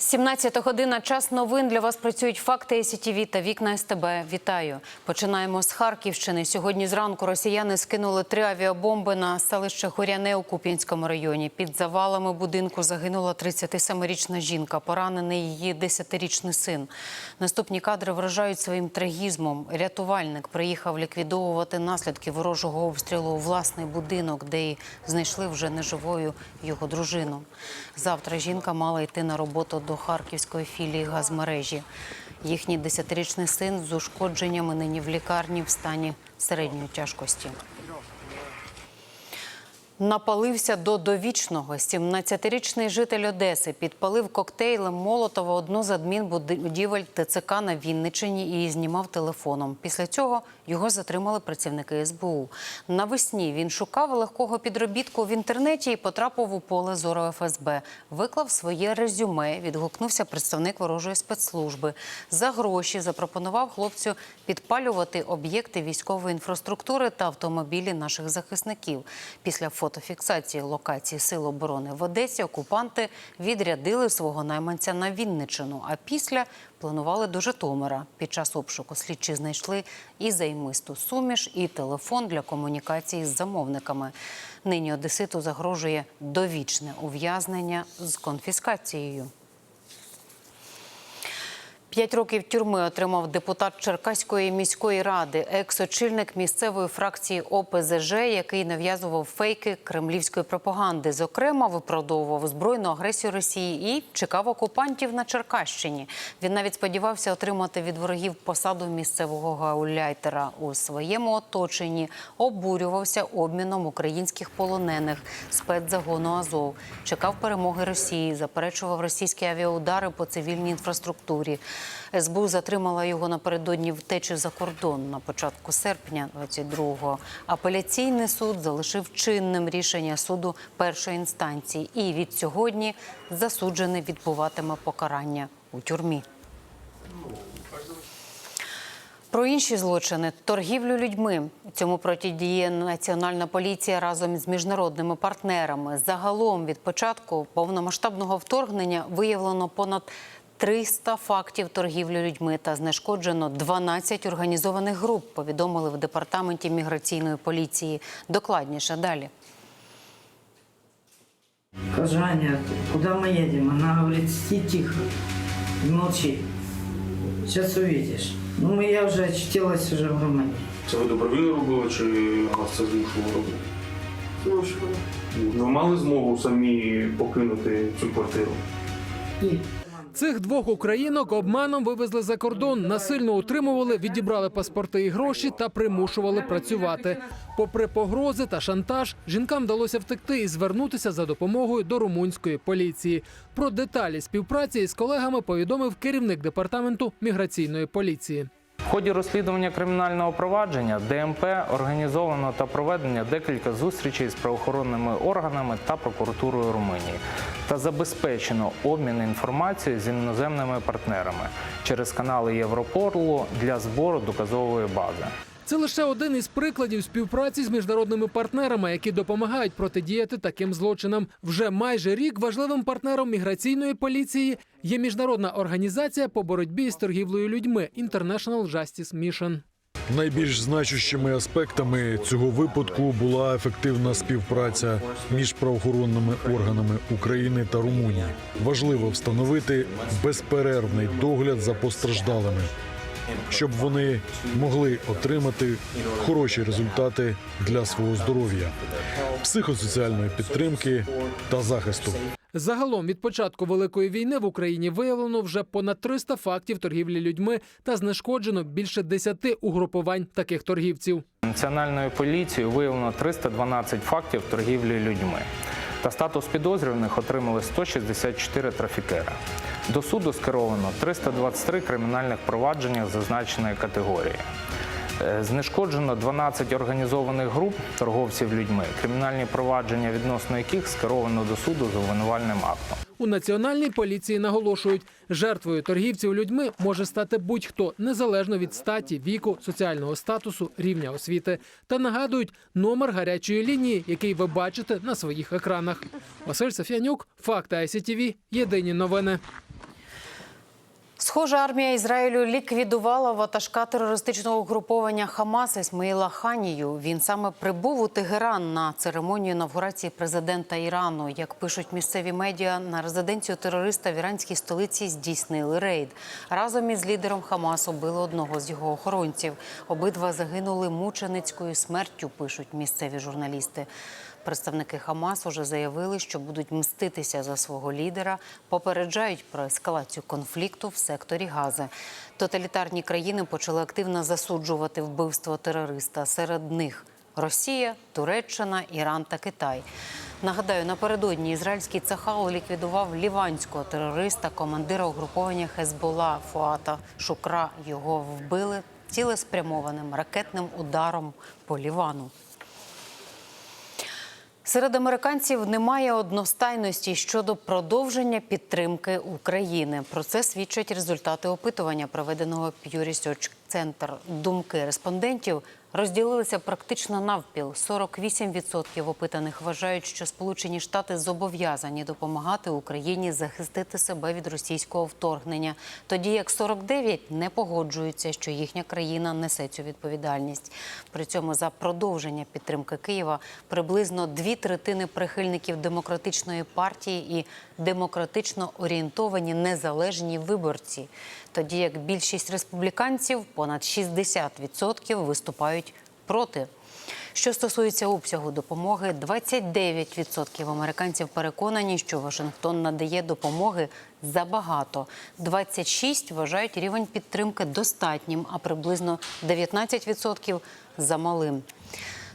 17 година. Час новин. Для вас працюють факти СІТІВІ та вікна СТБ. Вітаю. Починаємо з Харківщини. Сьогодні зранку росіяни скинули три авіабомби на селище Горяне у Куп'янському районі. Під завалами будинку загинула 37-річна жінка. Поранений її 10-річний син. Наступні кадри вражають своїм трагізмом. Рятувальник приїхав ліквідовувати наслідки ворожого обстрілу у власний будинок, де й знайшли вже неживою його дружину. Завтра жінка мала йти на роботу до харківської філії газмережі. Їхній 10-річний син з ушкодженнями нині в лікарні в стані середньої тяжкості. Напалився до довічного. 17-річний житель Одеси підпалив коктейлем Молотова одну з адмінбудівель ТЦК на Вінниччині і знімав телефоном. Після цього його затримали працівники СБУ. Навесні він шукав легкого підробітку в інтернеті і потрапив у поле зору ФСБ. Виклав своє резюме, відгукнувся представник ворожої спецслужби. За гроші запропонував хлопцю підпалювати об'єкти військової інфраструктури та автомобілі наших захисників. Після фотофіксації локації Сил оборони в Одесі окупанти відрядили свого найманця на Вінничину, а після планували до Житомира. Під час обшуку слідчі знайшли і займисту суміш, і телефон для комунікації з замовниками. Нині Одеситу загрожує довічне ув'язнення з конфіскацією. П'ять років тюрми отримав депутат Черкаської міської ради, екс-очільник місцевої фракції ОПЗЖ, який нав'язував фейки кремлівської пропаганди. Зокрема, виправдовував збройну агресію Росії і чекав окупантів на Черкащині. Він навіть сподівався отримати від ворогів посаду місцевого гауляйтера у своєму оточенні. Обурювався обміном українських полонених спецзагону Азов. Чекав перемоги Росії, заперечував російські авіаудари по цивільній інфраструктурі. СБУ затримала його напередодні втечі за кордон на початку серпня 22-го. Апеляційний суд залишив чинним рішення суду першої інстанції і від сьогодні засуджений відбуватиме покарання у тюрмі. Про інші злочини торгівлю людьми цьому протидіє національна поліція разом з міжнародними партнерами. Загалом від початку повномасштабного вторгнення виявлено понад 300 фактів торгівлі людьми та знешкоджено 12 організованих груп. Повідомили в департаменті міграційної поліції. Докладніше далі. Скажу, Аня, куда мы едем? Она говорит, сиди тихо молчи. Сейчас увидишь. Ну, я уже очутилась уже в Румынии. Це ви добровільно робили чи вас це змушувало робити? Ви мали змогу самі покинути цю квартиру? И Цих двох українок обманом вивезли за кордон, насильно утримували, відібрали паспорти і гроші та примушували працювати. Попри погрози та шантаж, жінкам вдалося втекти і звернутися за допомогою до румунської поліції. Про деталі співпраці із колегами повідомив керівник департаменту міграційної поліції. В ході розслідування кримінального провадження ДМП організовано та проведено декілька зустрічей з правоохоронними органами та прокуратурою Румунії та забезпечено обмін інформацією з іноземними партнерами через канали Європорлу для збору доказової бази. Це лише один із прикладів співпраці з міжнародними партнерами, які допомагають протидіяти таким злочинам. Вже майже рік важливим партнером міграційної поліції є міжнародна організація по боротьбі з торгівлею людьми International Justice Mission. Найбільш значущими аспектами цього випадку була ефективна співпраця між правоохоронними органами України та Румунії. Важливо встановити безперервний догляд за постраждалими, щоб вони могли отримати хороші результати для свого здоров'я, психосоціальної підтримки та захисту. Загалом від початку великої війни в Україні виявлено вже понад 300 фактів торгівлі людьми та знешкоджено більше 10 угрупувань таких торгівців. Національною поліцією виявлено 312 фактів торгівлі людьми. Та статус підозрюваних отримали 164 трафікера. До суду скеровано 323 кримінальних провадження зазначеної категорії. Е, Знешкоджено 12 організованих груп торговців людьми, кримінальні провадження відносно яких скеровано до суду з обвинувальним актом. У національній поліції наголошують, жертвою торгівців людьми може стати будь-хто незалежно від статі, віку, соціального статусу, рівня освіти. Та нагадують номер гарячої лінії, який ви бачите на своїх екранах. Василь Сафянюк, факти ICTV, Єдині новини. Схоже, армія Ізраїлю ліквідувала ватажка терористичного угруповання Хамас Ісмаїла Ханію. Він саме прибув у Тегеран на церемонію інавгурації президента Ірану. Як пишуть місцеві медіа, на резиденцію терориста в іранській столиці здійснили рейд. Разом із лідером Хамасу били одного з його охоронців. Обидва загинули мученицькою смертю. Пишуть місцеві журналісти. Представники Хамас уже заявили, що будуть мститися за свого лідера, попереджають про ескалацію конфлікту в секторі Гази. Тоталітарні країни почали активно засуджувати вбивство терориста. Серед них Росія, Туреччина, Іран та Китай. Нагадаю, напередодні ізраїльський Цахал ліквідував ліванського терориста, командира угруповання Хезбола Фуата Шукра. Його вбили цілеспрямованим ракетним ударом по Лівану. Серед американців немає одностайності щодо продовження підтримки України. Про це свідчать результати опитування, проведеного Pew Research Center. Думки респондентів розділилися практично навпіл. 48% опитаних вважають, що Сполучені Штати зобов'язані допомагати Україні захистити себе від російського вторгнення, тоді як 49% не погоджуються, що їхня країна несе цю відповідальність. При цьому за продовження підтримки Києва приблизно дві третини прихильників демократичної партії і демократично орієнтовані незалежні виборці, тоді як більшість республіканців, понад 60%, виступають проти. Що стосується обсягу допомоги, 29% американців переконані, що Вашингтон надає допомоги забагато. 26% вважають рівень підтримки достатнім, а приблизно 19% замалим.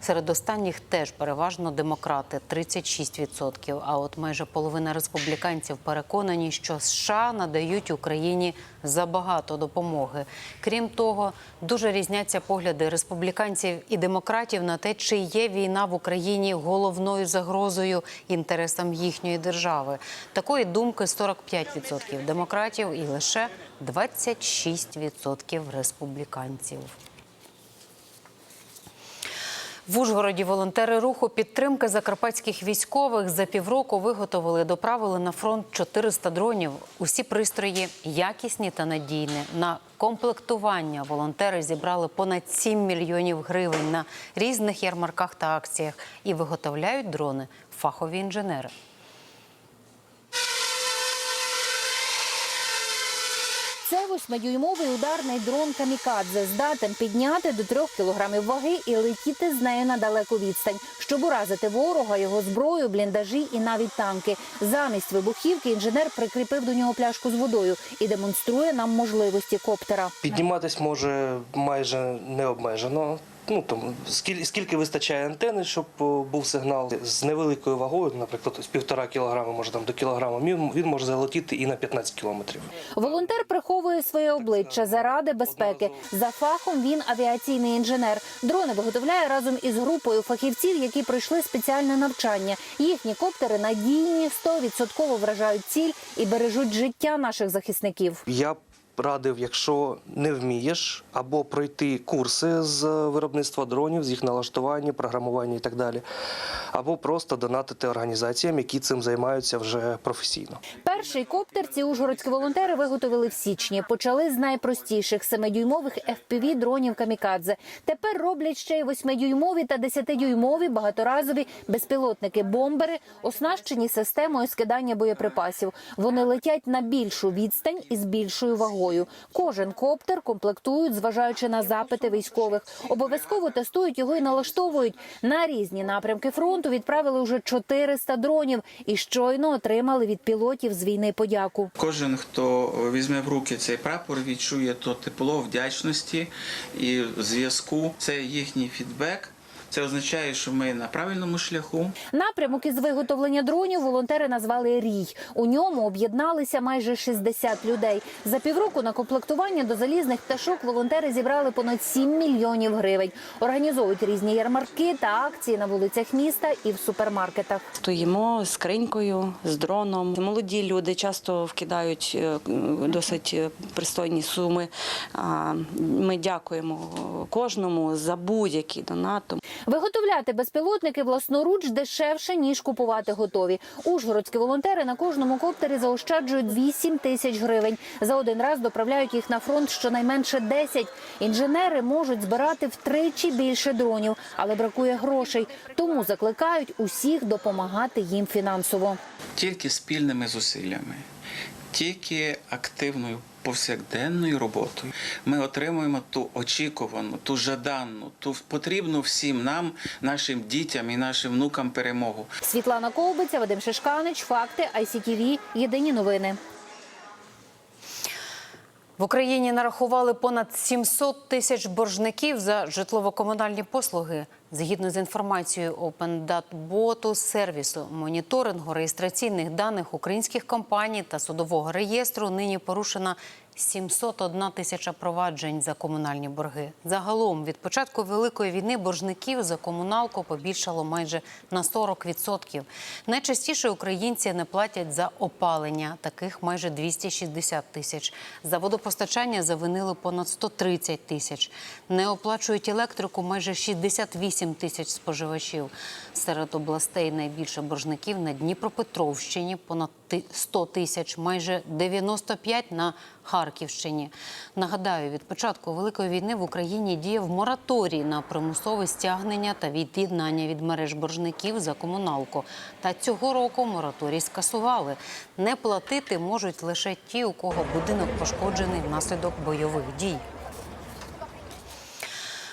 Серед останніх теж переважно демократи 36%. А от майже половина республіканців переконані, що США надають Україні забагато допомоги. Крім того, дуже різняться погляди республіканців і демократів на те, чи є війна в Україні головною загрозою інтересам їхньої держави. Такої думки 45% демократів і лише 26% республіканців. В Ужгороді волонтери руху підтримки закарпатських військових за півроку виготовили, доправили на фронт 400 дронів. Усі пристрої якісні та надійні. На комплектування волонтери зібрали понад 7 мільйонів гривень на різних ярмарках та акціях і виготовляють дрони фахові інженери. Це восьмидюймовий ударний дрон камікадзе здатен підняти до трьох кілограмів ваги і летіти з нею на далеку відстань, щоб уразити ворога, його зброю, бліндажі і навіть танки. Замість вибухівки інженер прикріпив до нього пляшку з водою і демонструє нам можливості коптера. Підніматись може майже необмежено. Ну там скільки, скільки вистачає антени, щоб був сигнал з невеликою вагою, наприклад, з півтора кілограма, може там до кілограма. Він, він може залетіти і на 15 кілометрів. Волонтер приховує своє обличчя заради безпеки. За фахом він авіаційний інженер. Дрони виготовляє разом із групою фахівців, які пройшли спеціальне навчання. Їхні коптери надійні, 100% вражають ціль і бережуть життя наших захисників. Я б радив, якщо не вмієш, або пройти курси з виробництва дронів, з їх налаштування, програмування і так далі, або просто донатити організаціям, які цим займаються вже професійно. Перший коптер ці ужгородські волонтери виготовили в січні. Почали з найпростіших семидюймових fpv дронів камікадзе. Тепер роблять ще й восьмидюймові та десятидюймові багаторазові безпілотники бомбери, оснащені системою скидання боєприпасів. Вони летять на більшу відстань і з більшою вагою. Кожен коптер комплектують, зважаючи на запити військових. Обов'язково тестують його і налаштовують. На різні напрямки фронту відправили вже 400 дронів і щойно отримали від пілотів з війни подяку. Кожен, хто візьме в руки цей прапор, відчує то тепло вдячності і зв'язку. Це їхній фідбек Це означає, що ми на правильному шляху. Напрямок із виготовлення дронів волонтери назвали Рій. У ньому об'єдналися майже 60 людей. За півроку на комплектування до залізних пташок волонтери зібрали понад 7 мільйонів гривень. Організовують різні ярмарки та акції на вулицях міста і в супермаркетах. Стоїмо з скринькою, з дроном. Молоді люди часто вкидають е, досить е, пристойні суми. А, Ми дякуємо кожному за будь-який донат. Виготовляти безпілотники власноруч дешевше ніж купувати готові. Ужгородські волонтери на кожному коптері заощаджують 8 тисяч гривень. За один раз доправляють їх на фронт щонайменше 10. Інженери можуть збирати втричі більше дронів, але бракує грошей. Тому закликають усіх допомагати їм фінансово. Тільки спільними зусиллями, тільки активною повсякденною роботою ми отримуємо ту очікувану, ту жаданну, ту потрібну всім нам, нашим дітям і нашим внукам перемогу. Світлана Ковбиця, Вадим Шишканич, факти ICTV, Єдині новини. В Україні нарахували понад 700 тисяч боржників за житлово-комунальні послуги. Згідно з інформацією OpenDatBot, сервісу моніторингу реєстраційних даних українських компаній та судового реєстру, нині порушена 701 тисяча проваджень за комунальні борги. Загалом від початку великої війни боржників за комуналку побільшало майже на 40%. Найчастіше українці не платять за опалення, таких майже 260 тисяч. За водопостачання завинили понад 130 тисяч. Не оплачують електрику майже 68 тисяч споживачів. Серед областей найбільше боржників на Дніпропетровщині понад 100 тисяч, майже 95 на Харківщині. Нагадаю, від початку великої війни в Україні діяв мораторій на примусове стягнення та від'єднання від мереж боржників за комуналку. Та цього року мораторій скасували. Не платити можуть лише ті, у кого будинок пошкоджений внаслідок бойових дій.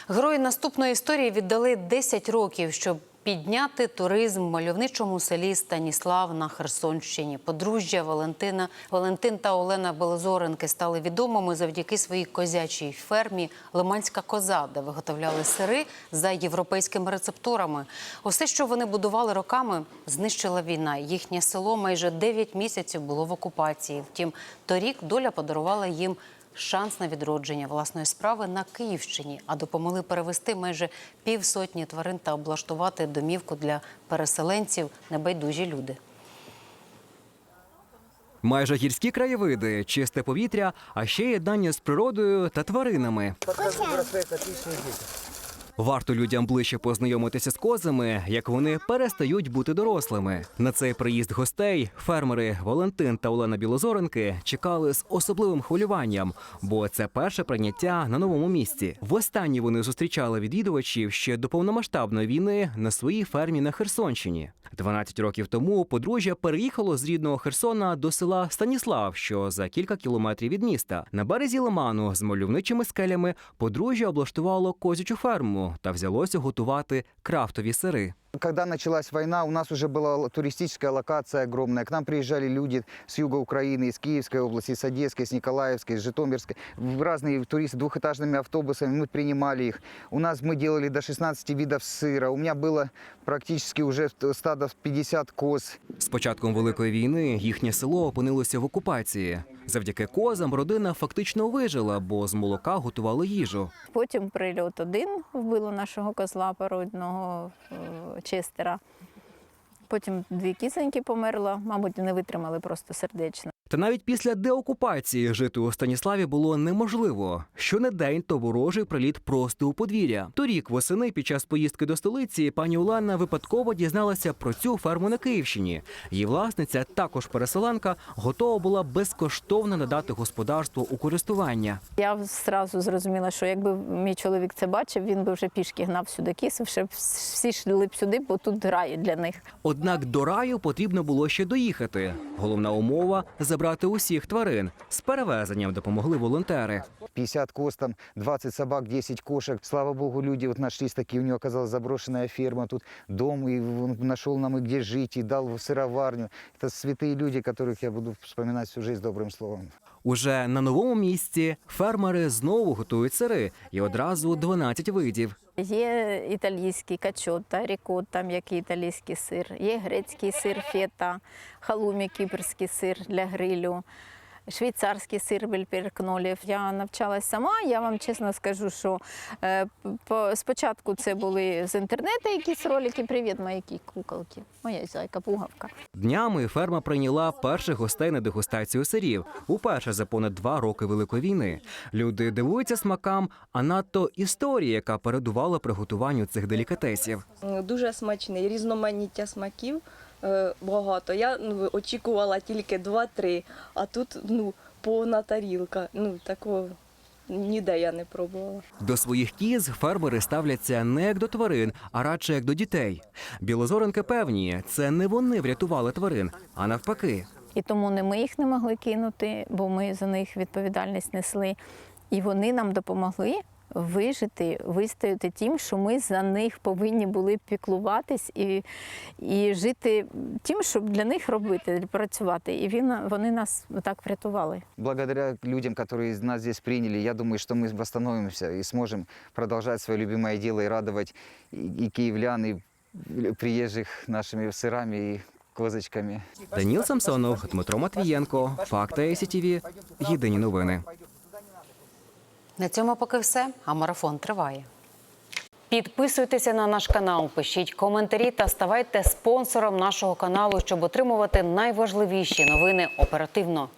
Герої наступної історії віддали 10 років, щоб підняти туризм в мальовничому селі Станіслав на Херсонщині. Подружжя Валентина Валентин та Олена Белозоренки стали відомими завдяки своїй козячій фермі Лиманська коза, де виготовляли сири за європейськими рецептурами. Усе, що вони будували роками, знищила війна. Їхнє село майже 9 місяців було в окупації. Втім, торік доля подарувала їм шанс на відродження власної справи на Київщині, а допомогли перевести майже півсотні тварин та облаштувати домівку для переселенців небайдужі люди. Майже гірські краєвиди, чисте повітря, а ще єднання з природою та тваринами. Варто людям ближче познайомитися з козами, як вони перестають бути дорослими. На цей приїзд гостей фермери Валентин та Олена Білозоренки чекали з особливим хвилюванням, бо це перше прийняття на новому місці. Востаннє вони зустрічали відвідувачів ще до повномасштабної війни на своїй фермі на Херсонщині. 12 років тому подружжя переїхало з рідного Херсона до села Станіслав, що за кілька кілометрів від міста. На березі лиману з мальовничими скелями подружжя облаштувало козячу ферму та взялося готувати крафтові сири. Когда началась война, у нас уже была туристическая локация огромная. К нам приезжали люди с юга Украины, из Киевской области, с Одесской, с Николаевской, с Житомирской. В Разные туристы двухэтажными автобусами, мы принимали их. У нас мы делали до 16 видов сыра. У меня было практически уже стадо 50 коз. З початком великої війни їхнє село опинилося в окупації. Завдяки козам родина фактично вижила, бо з молока готували їжу. Потім прильот один вбило нашого козла породного е, честера. Потім дві кисеньки померла, мабуть, не витримали просто сердечно. Та навіть після деокупації жити у Станіславі було неможливо. Щонедень то ворожий приліт просто у подвір'я. Торік восени під час поїздки до столиці пані Улана випадково дізналася про цю ферму на Київщині. Її власниця, також переселенка, готова була безкоштовно надати господарство у користування. Я зразу зрозуміла, що якби мій чоловік це бачив, він би вже пішки гнав сюди кісів, щоб всі йшли б сюди, бо тут рай для них. Однак до раю потрібно було ще доїхати. Головна умова забрати усіх тварин. З перевезенням допомогли волонтери. 50 коз, там 20 собак, 10 кошек. Слава богу, люди вот нашлись такие. У него оказалась заброшенная ферма, тут дом, и он нашел нам и где жить, и дал сыроварню. Это святые люди, которых я буду вспоминать всю жизнь добрым словом. Уже на новому місці фермери знову готують сири і одразу 12 видів. Є італійський качота, рікотта, який італійський сир, є грецький сир фета, халумі, кіпрський сир для грилю, швейцарський сир бельперкнолів. Я навчалась сама. Я вам чесно скажу, що е, по- спочатку це були з інтернету якісь ролики. Привіт, мої куколки, моя зайка пугавка. Днями ферма прийняла перших гостей на дегустацію сирів. Уперше за понад два роки Великої війни. Люди дивуються смакам, а надто історії, яка передувала приготуванню цих делікатесів. Дуже смачний, різноманіття смаків е, багато. Я ну, очікувала тільки 2-3, а тут ну, повна тарілка. Ну, такого ніде я не пробувала. До своїх кіз фермери ставляться не як до тварин, а радше як до дітей. Білозоренки певні, це не вони врятували тварин, а навпаки. І тому не ми їх не могли кинути, бо ми за них відповідальність несли. І вони нам допомогли вижити, вистояти тим, що ми за них повинні були піклуватись і, і жити тим, щоб для них робити, працювати. І він, вони нас так врятували. Благодаря людям, которые нас здесь приняли, я думаю, что мы восстановимся и сможем продолжать свое любимое дело и радовать и, и киевлян, и приезжих нашими сырами и козочками. Даніл Самсонов, Дмитро Матвієнко, Факти СІТІВІ. Єдині новини. На цьому поки все, а марафон триває. Підписуйтеся на наш канал, пишіть коментарі та ставайте спонсором нашого каналу, щоб отримувати найважливіші новини оперативно.